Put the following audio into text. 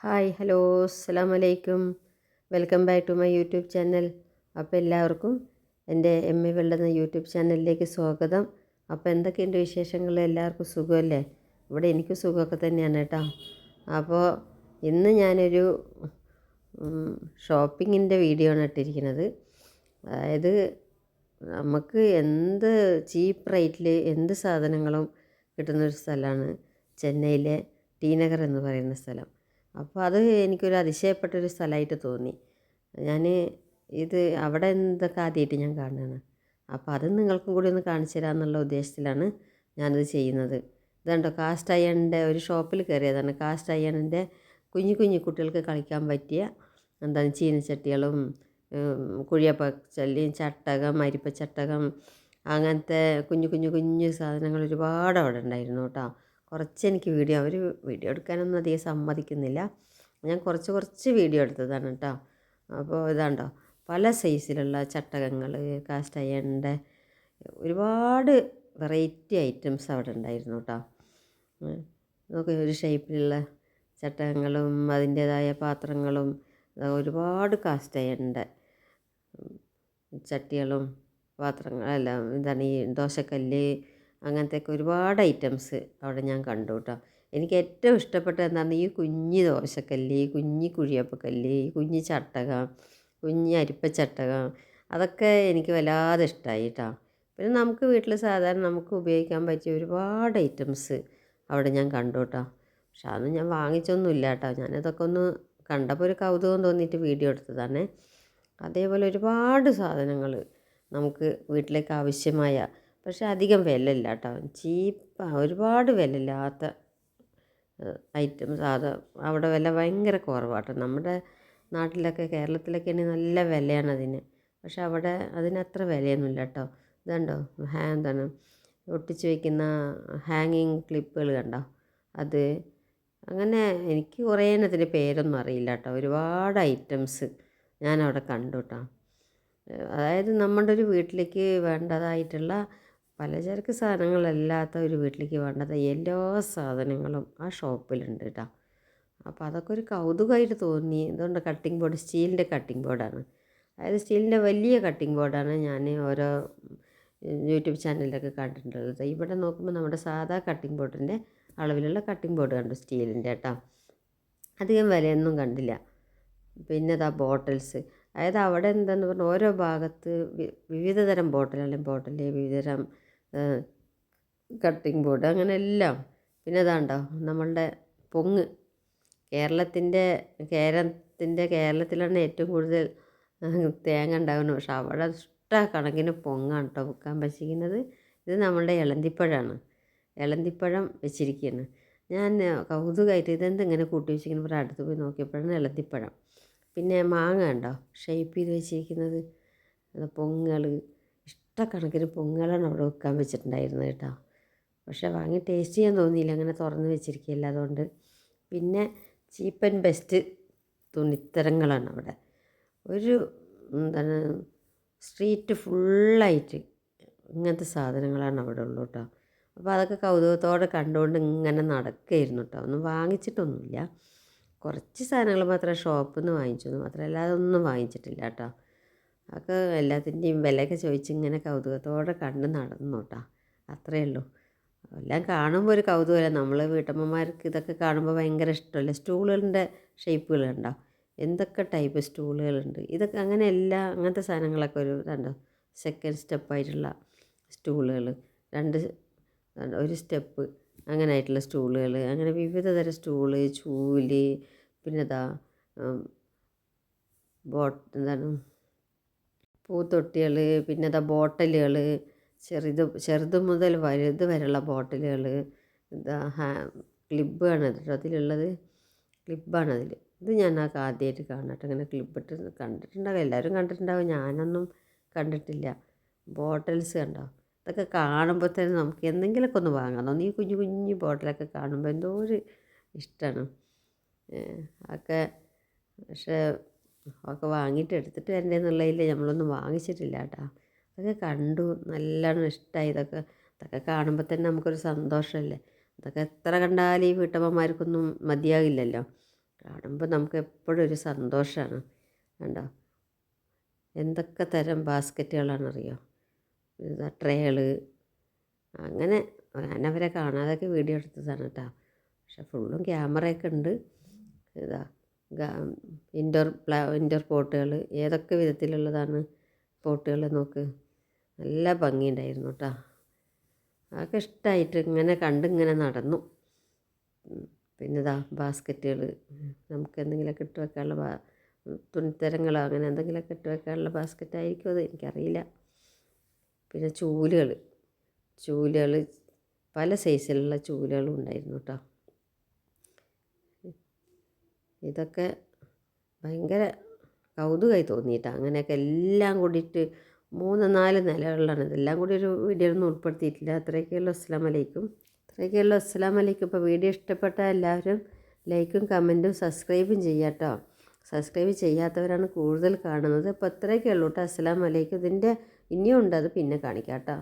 Hi hello അസ്സാം വലൈക്കും welcome back to my YouTube channel. അപ്പോൾ എല്ലാവർക്കും എന്റെ എം എ വെള്ളുന്ന യൂട്യൂബ് ചാനലിലേക്ക് സ്വാഗതം. അപ്പോൾ എന്തൊക്കെയുണ്ട് വിശേഷങ്ങൾ എല്ലാവർക്കും സുഖമല്ലേ? ഇവിടെ എനിക്ക് സുഖമൊക്കെ തന്നെയാണ് കേട്ടോ. അപ്പോൾ ഇന്ന് ഞാനൊരു ഷോപ്പിങ്ങിന്റെ വീഡിയോ ആണ് ഇട്ടിരിക്കുന്നത്. അതായത് നമുക്ക് എന്ത് ചീപ്പ് റേറ്റിൽ എന്ത് സാധനങ്ങളും കിട്ടുന്നൊരു സ്ഥലമാണ് ചെന്നൈയിലെ ടി നഗർ എന്ന് പറയുന്ന സ്ഥലം. അപ്പോൾ അത് എനിക്കൊരു അതിശയപ്പെട്ടൊരു സ്ഥലമായിട്ട് തോന്നി. ഞാൻ ഇത് അവിടെ എന്തൊക്കെ ആദ്യമായിട്ട് ഞാൻ കാണുകയാണ്? അപ്പോൾ അത് നിങ്ങൾക്കും കൂടി ഒന്ന് കാണിച്ചു തരാമെന്നുള്ള ഉദ്ദേശത്തിലാണ് ഞാനത് ചെയ്യുന്നത്. ഇതുണ്ടോ? കാസ്റ്റ് അയണിന്റെ ഒരു ഷോപ്പിൽ കയറിയതാണ്. കാസ്റ്റ് അയണിന്റെ കുഞ്ഞു കുഞ്ഞു കുട്ടികൾക്ക് കളിക്കാൻ പറ്റിയ എന്താണ് ചീനച്ചട്ടികളും കുഴിയപ്പച്ചല്ലിയും ചട്ടകം അരിപ്പച്ചട്ടകം അങ്ങനത്തെ കുഞ്ഞു കുഞ്ഞു കുഞ്ഞു സാധനങ്ങൾ ഒരുപാട് അവിടെ ഉണ്ടായിരുന്നു കേട്ടോ. കുറച്ച് എനിക്ക് വീഡിയോ അവർ വീഡിയോ എടുക്കാനൊന്നും അധികം സമ്മതിക്കുന്നില്ല. ഞാൻ കുറച്ച് കുറച്ച് വീഡിയോ എടുത്തതാണ് കേട്ടോ അപ്പോൾ ഇതാണ്ടോ പല സൈസിലുള്ള ചട്ടകങ്ങൾ കാസ്റ്റ് അയണിന്റെ ഒരുപാട് വെറൈറ്റി ഐറ്റംസ് അവിടെ ഉണ്ടായിരുന്നു കേട്ടോ നോക്കി ഒരു ഷേപ്പിലുള്ള ചട്ടകങ്ങളും അതിന്റേതായ പാത്രങ്ങളും ഒരുപാട് കാസ്റ്റ് അയണിന്റെ ചട്ടികളും പാത്രങ്ങൾ അല്ല എന്താണ് ഈ ദോശക്കല്ല് അങ്ങനത്തെയൊക്കെ ഒരുപാട് ഐറ്റംസ് അവിടെ ഞാൻ കണ്ടു കേട്ടോ. എനിക്ക് ഏറ്റവും ഇഷ്ടപ്പെട്ടത് എന്താണെന്ന് ഈ കുഞ്ഞി ദോശക്കല്ല് ഈ കുഞ്ഞ് കുഴിയപ്പക്കല്ല് ഈ കുഞ്ഞ് ചട്ടകം കുഞ്ഞ് അരിപ്പച്ചട്ടകം അതൊക്കെ എനിക്ക് വല്ലാതെ ഇഷ്ടമായി കേട്ടോ. പിന്നെ നമുക്ക് വീട്ടിൽ സാധാരണ നമുക്ക് ഉപയോഗിക്കാൻ പറ്റിയ ഒരുപാട് ഐറ്റംസ് അവിടെ ഞാൻ കണ്ടു കേട്ടോ. പക്ഷെ അതൊന്നും ഞാൻ വാങ്ങിച്ചൊന്നുമില്ല കേട്ടോ. ഞാനതൊക്കെ ഒന്ന് കണ്ടപ്പോൾ ഒരു കൗതുകം തോന്നിയിട്ട് വീഡിയോ എടുത്തതാണ്. അതേപോലെ ഒരുപാട് സാധനങ്ങൾ നമുക്ക് വീട്ടിലേക്ക് ആവശ്യമായ പക്ഷേ അധികം വിലയില്ല കേട്ടോ. ചീപ്പാണ് ഒരുപാട് വിലയില്ലാത്ത ഐറ്റം അത് അവിടെ വില ഭയങ്കര കുറവാട്ടോ നമ്മുടെ നാട്ടിലൊക്കെ കേരളത്തിലൊക്കെ ആണെങ്കിൽ നല്ല വിലയാണ് അതിന്. പക്ഷെ അവിടെ അതിനത്ര വിലയൊന്നുമില്ല കേട്ടോ. ഇതുണ്ടോ ഹാ എന്താണ് ഒട്ടിച്ച് വയ്ക്കുന്ന ഹാങ്ങിങ് ക്ലിപ്പുകൾ കണ്ടോ? അത് അങ്ങനെ എനിക്ക് കുറേ എണ്ണത്തിന്റെ പേരൊന്നും അറിയില്ല കേട്ടോ. ഒരുപാട് ഐറ്റംസ് ഞാനവിടെ കണ്ടു കേട്ടോ. അതായത് നമ്മുടെ ഒരു വീട്ടിലേക്ക് വേണ്ടതായിട്ടുള്ള പലചരക്ക് സാധനങ്ങളല്ലാത്ത ഒരു വീട്ടിലേക്ക് വേണ്ടത് എല്ലാ സാധനങ്ങളും ആ ഷോപ്പിലുണ്ട് കേട്ടോ അപ്പോൾ അതൊക്കെ ഒരു കൗതുകമായിട്ട് തോന്നി. ഇതുകൊണ്ട് കട്ടിംഗ് ബോർഡ് സ്റ്റീലിന്റെ കട്ടിംഗ് ബോർഡാണ് അതായത് സ്റ്റീലിന്റെ വലിയ കട്ടിംഗ് ബോർഡാണ് ഞാൻ ഓരോ യൂട്യൂബ് ചാനലിലൊക്കെ കണ്ടിട്ടുള്ളത്. ഇവിടെ നോക്കുമ്പോൾ നമ്മുടെ സാധാ കട്ടിംഗ് ബോർഡിന്റെ അളവിലുള്ള കട്ടിംഗ് ബോർഡ് കണ്ടു സ്റ്റീലിന്റെ കേട്ടോ അധികം വിലയൊന്നും കണ്ടില്ല. പിന്നെ അതാ ബോട്ടിൽസ് അതായത് അവിടെ എന്താന്ന് പറഞ്ഞാൽ ഓരോ ഭാഗത്ത് വിവിധ തരം ബോട്ടിൽ അല്ലെങ്കിൽ ബോട്ടിൽ വിവിധ തരം കട്ടിംഗ് ബോർഡ് അങ്ങനെ എല്ലാം. പിന്നെ അതാണ്ടോ നമ്മളുടെ പൊങ്ങ്. കേരളത്തിന്റെ കേരളത്തിന്റെ കേരളത്തിലാണ് ഏറ്റവും കൂടുതൽ തേങ്ങ ഉണ്ടാകുന്നത്. പക്ഷെ അവിടെ ഇഷ്ട കണക്കിന് പൊങ്ങാണ് കേട്ടോ വെക്കാൻ പറ്റിക്കുന്നത് ഇത് നമ്മളുടെ ഇളന്തിപ്പഴമാണ് ഇളന്തിപ്പഴം വെച്ചിരിക്കുകയാണ് ഞാൻ കൗതുകമായിട്ട് ഇതെന്ത് ഇങ്ങനെ കൂട്ടി വെച്ചിരിക്കുന്ന? പറഞ്ഞാൽ അടുത്ത് പോയി നോക്കിയപ്പോഴാണ് ഇളന്തിപ്പഴം പിന്നെ മാങ്ങ ഉണ്ടോ? ഷേപ്പ് ചെയ്ത് വെച്ചിരിക്കുന്നത്. പൊങ്ങൽ ഇഷ്ടക്കണക്കിന് പൊങ്ങലാണ് അവിടെ വെക്കാൻ വെച്ചിട്ടുണ്ടായിരുന്നത് കേട്ടോ. പക്ഷേ വാങ്ങി ടേസ്റ്റ് ചെയ്യാൻ തോന്നിയില്ല. അങ്ങനെ തുറന്ന് വെച്ചിരിക്കുകയല്ല. അതുകൊണ്ട് പിന്നെ ചീപ്പ് ആൻഡ് ബെസ്റ്റ് തുണിത്തരങ്ങളാണ് അവിടെ. ഒരു എന്താണ് സ്ട്രീറ്റ് ഫുള്ളായിട്ട് ഇങ്ങനത്തെ സാധനങ്ങളാണ് അവിടെ ഉള്ളൂ കേട്ടോ. അപ്പോൾ അതൊക്കെ കൗതുകത്തോടെ കണ്ടുകൊണ്ട് ഇങ്ങനെ നടക്കുകയായിരുന്നു കേട്ടോ. ഒന്നും വാങ്ങിച്ചിട്ടൊന്നുമില്ല. കുറച്ച് സാധനങ്ങൾ മാത്രമേ ഷോപ്പിൽ നിന്ന് വാങ്ങിച്ചു മാത്രമല്ല അതൊന്നും വാങ്ങിച്ചിട്ടില്ല കേട്ടോ. അതൊക്കെ എല്ലാത്തിന്റെയും വിലയൊക്കെ ചോദിച്ച് ഇങ്ങനെ കൗതുകത്തോടെ കണ്ട് നടന്നു കേട്ടോ. അത്രയേ ഉള്ളൂ. എല്ലാം കാണുമ്പോൾ ഒരു കൗതുകമല്ല? നമ്മൾ വീട്ടമ്മമാർക്ക് ഇതൊക്കെ കാണുമ്പോൾ ഭയങ്കര ഇഷ്ടമല്ലേ? സ്റ്റൂളുകളുടെ ഷേപ്പുകൾ കണ്ടോ എന്തൊക്കെ ടൈപ്പ് സ്റ്റൂളുകളുണ്ട്? ഇതൊക്കെ അങ്ങനെ എല്ലാ അങ്ങനത്തെ സാധനങ്ങളൊക്കെ ഒരു ഇതുണ്ടോ സെക്കൻഡ് സ്റ്റെപ്പായിട്ടുള്ള സ്റ്റൂളുകൾ രണ്ട് ഒരു സ്റ്റെപ്പ് അങ്ങനെ ആയിട്ടുള്ള സ്റ്റൂളുകൾ അങ്ങനെ വിവിധ തരം സ്റ്റൂൾ ചൂൽ പിന്നെ ഇതാ ബോട്ട് എന്താണ്? പൂത്തൊട്ടികൾ പിന്നെ അതാ ബോട്ടലുകൾ ചെറുത് ചെറുത് മുതൽ വലുത് വരെയുള്ള ബോട്ടലുകൾ ഇതാ ഹാ ക്ലിബാണ് കേട്ടോ അതിലുള്ളത്. ക്ലിബാണ് അതിൽ ഇത് ആ ആദ്യമായിട്ട് കാണട്ടെ. ഇങ്ങനെ ക്ലിബിട്ട് കണ്ടിട്ടുണ്ടാവും എല്ലാവരും കണ്ടിട്ടുണ്ടാവും. ഞാനൊന്നും കണ്ടിട്ടില്ല. ബോട്ടിൽസ് കണ്ടോ? ഇതൊക്കെ കാണുമ്പോൾ തന്നെ നമുക്ക് എന്തെങ്കിലുമൊക്കെ ഒന്ന് വാങ്ങാം. തോന്നി ഈ കുഞ്ഞു കുഞ്ഞു ബോട്ടിലൊക്കെ കാണുമ്പോൾ എന്തോ ഒരു ഇഷ്ടമാണ് ഒക്കെ പക്ഷേ ഒക്കെ വാങ്ങിയിട്ട് എടുത്തിട്ട് വരണ്ടേ എന്നുള്ളതിൽ നമ്മളൊന്നും വാങ്ങിച്ചിട്ടില്ല കേട്ടോ. അതൊക്കെ കണ്ടു നല്ലോണം ഇഷ്ടമായി ഇതൊക്കെ ഇതൊക്കെ കാണുമ്പോൾ തന്നെ നമുക്കൊരു സന്തോഷമല്ലേ ഇതൊക്കെ എത്ര കണ്ടാലും ഈ വീട്ടമ്മമാർക്കൊന്നും മതിയാകില്ലല്ലോ കാണുമ്പോൾ നമുക്ക് എപ്പോഴും ഒരു സന്തോഷമാണ് കണ്ടോ? എന്തൊക്കെ തരം ബാസ്ക്കറ്റുകളാണെന്നറിയോ? ഇതാ ട്രേകൾ അങ്ങനെ ഞാനവരെ കാണാതൊക്കെ വീഡിയോ എടുത്തതാണ് കേട്ടോ. പക്ഷെ ഫുള്ളും ക്യാമറയൊക്കെ ഉണ്ട്. ഇതാ ഇൻഡോർ പ്ലാ ഇൻഡോർ പോട്ടുകൾ ഏതൊക്കെ വിധത്തിലുള്ളതാണ് പോട്ടുകൾ നോക്ക്. നല്ല ഭംഗിയുണ്ടായിരുന്നു കേട്ടോ അതൊക്കെ ഇഷ്ടമായിട്ട് ഇങ്ങനെ കണ്ടിങ്ങനെ നടന്നു. ഉം. പിന്നെ ഇതാ ബാസ്ക്കറ്റുകൾ നമുക്ക് എന്തെങ്കിലുമൊക്കെ ഇട്ട് വെക്കാനുള്ള ബാ തുണിത്തരങ്ങളോ അങ്ങനെ എന്തെങ്കിലുമൊക്കെ ഇട്ട് വെക്കാനുള്ള ബാസ്ക്കറ്റ് ആയിരിക്കും അത് എനിക്കറിയില്ല. പിന്നെ ചൂലുകൾ ചൂലുകൾ പല സൈസിലുള്ള ചൂലുകളും ഉണ്ടായിരുന്നു കേട്ടോ ഇതൊക്കെ ഭയങ്കര കൗതുകമായി തോന്നിയിട്ട്. അങ്ങനെയൊക്കെ എല്ലാം കൂടിയിട്ട് മൂന്ന് നാല് നിലകളിലാണ്. ഇതെല്ലാം കൂടി ഒരു വീഡിയോയിലൊന്നും ഉൾപ്പെടുത്തിയിട്ടില്ല. അത്രയൊക്കെയുള്ള. അസ്സാം അലൈക്കും അത്രയൊക്കെയുള്ള. അസ്സാം അലൈക്കും ഇപ്പോൾ വീഡിയോ ഇഷ്ടപ്പെട്ട എല്ലാവരും ലൈക്കും കമന്റും സബ്സ്ക്രൈബും ചെയ്യാട്ടോ സബ്സ്ക്രൈബ് ചെയ്യാത്തവരാണ് കൂടുതൽ കാണുന്നത്. അപ്പോൾ അത്രയൊക്കെ ഉള്ളൂ കേട്ടോ അസ്സാം വലൈക്കും. ഇതിന്റെ ഇനിയും ഉണ്ട്. അത് പിന്നെ കാണിക്കാം കേട്ടോ